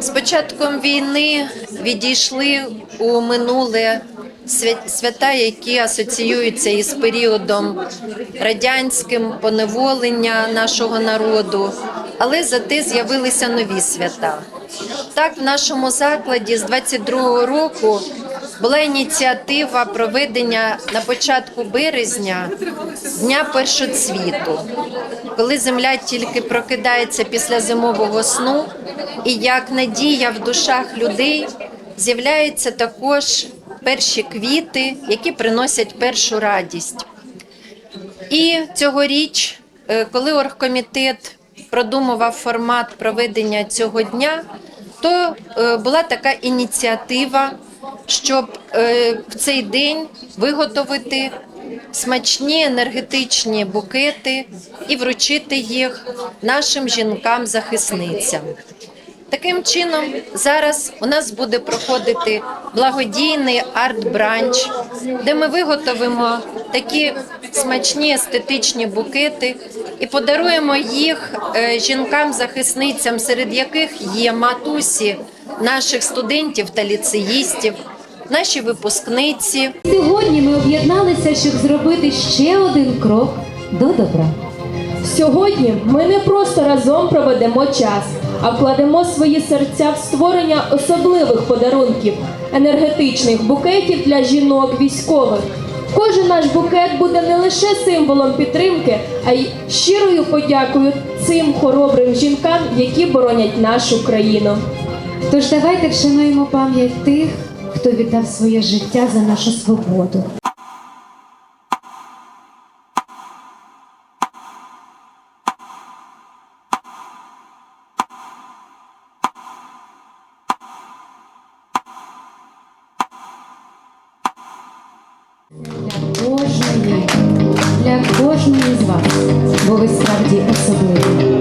З початком війни відійшли у минуле свята, які асоціюються із періодом радянським поневолення нашого народу, але зате з'явилися нові свята. Так, в нашому закладі з 22-го року була ініціатива проведення на початку березня Дня першоцвіту, коли земля тільки прокидається після зимового сну, і як надія в душах людей з'являються також перші квіти, які приносять першу радість. І цьогоріч, е, коли оргкомітет продумував формат проведення цього дня, то е, була така ініціатива, щоб е, в цей день виготовити смачні енергетичні букети і вручити їх нашим жінкам-захисницям. Таким чином, зараз у нас буде проходити благодійний арт-бранч, де ми виготовимо такі смачні естетичні букети і подаруємо їх е, жінкам-захисницям, серед яких є матусі наших студентів та ліцеїстів, наші випускниці. Сьогодні ми об'єдналися, щоб зробити ще один крок до добра. Сьогодні ми не просто разом проведемо час, а вкладемо свої серця в створення особливих подарунків, енергетичних букетів для жінок військових. Кожен наш букет буде не лише символом підтримки, а й щирою подякою цим хоробрим жінкам, які боронять нашу країну. Тож давайте вшануємо пам'ять тих, хто віддав своє життя за нашу свободу. Для кожної з вас, бо ви справді особливі.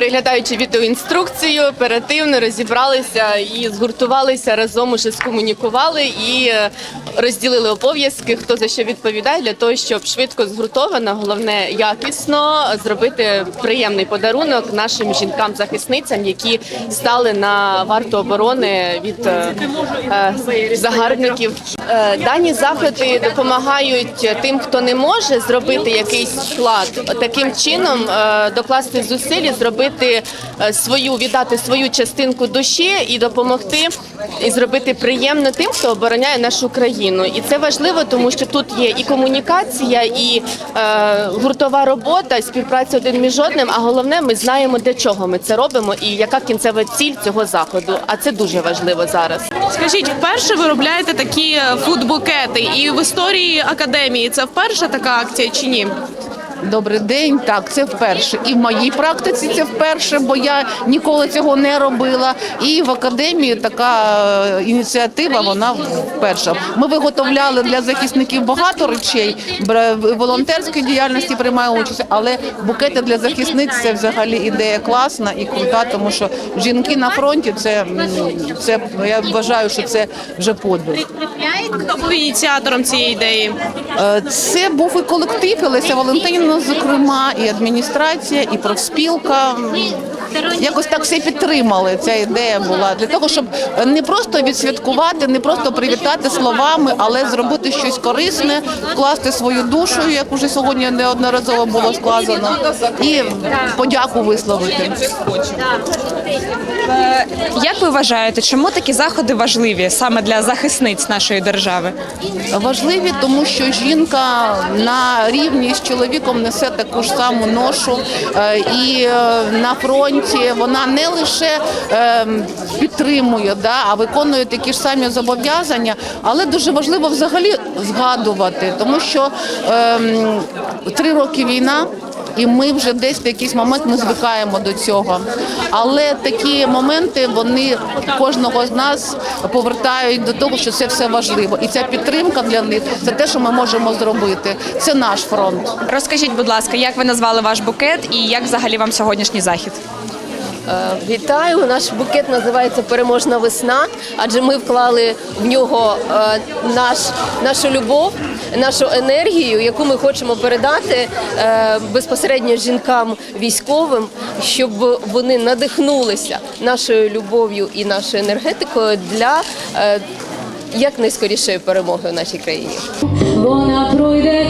Переглядаючи відеоінструкцію, оперативно розібралися і згуртувалися разом уже скомунікували і е, розділили обов'язки, хто за що відповідає, для того, щоб швидко згуртовано, головне якісно зробити приємний подарунок нашим жінкам-захисницям, які стали на варту оборони від е, е, загарбників. Е, Дані заходи допомагають тим, хто не може зробити якийсь вклад, таким чином е, докласти зусиль, зробити е, свою, віддати свою частинку душі і допомогти і зробити приємно тим, хто обороняє нашу країну. І це важливо, тому що тут є і комунікація, і гуртова робота, співпраця один між одним. А головне, ми знаємо для чого ми це робимо і яка кінцева ціль цього заходу. А це дуже важливо зараз. Скажіть, вперше ви робляєте такі фудбукети, і в історії академії це вперше така акція чи ні? Добрий день. Так, це вперше. І в моїй практиці це вперше, бо я ніколи цього не робила. І в академії така е, ініціатива, вона вперше. Ми виготовляли для захисників багато речей, бра- в волонтерській діяльності приймаю участь, але букети для захисниць це взагалі ідея класна і крута, тому що жінки на фронті це, це я вважаю, що це вже подвиг. Хто був ініціатором цієї ідеї? Е, Це був і колектив, і Леся Валентинівна, зокрема, і адміністрація, і профспілка. Якось так все підтримали. Ця ідея була для того, щоб не просто відсвяткувати, не просто привітати словами, але зробити щось корисне, вкласти свою душу, як уже сьогодні неодноразово було сказано, і подяку висловити. Як ви вважаєте, чому такі заходи важливі саме для захисниць нашої держави? Важливі, тому що жінка на рівні з чоловіком несе таку ж саму ношу, е, і е, на фронті вона не лише е, підтримує, да, а виконує такі ж самі зобов'язання, але дуже важливо взагалі згадувати, тому що е, три роки війна. І ми вже десь в якийсь момент ми звикаємо до цього. Але такі моменти вони кожного з нас повертають до того, що це все важливо. І ця підтримка для них це те, що ми можемо зробити. Це наш фронт. Розкажіть, будь ласка, як ви назвали ваш букет і як взагалі вам сьогоднішній захід? Е, Вітаю! Наш букет називається Переможна весна, адже ми вклали в нього е, наш, нашу любов, нашу енергію, яку ми хочемо передати е, безпосередньо жінкам військовим, щоб вони надихнулися нашою любов'ю і нашою енергетикою для е, якнайскорішої перемоги в нашій країні. Вона пройде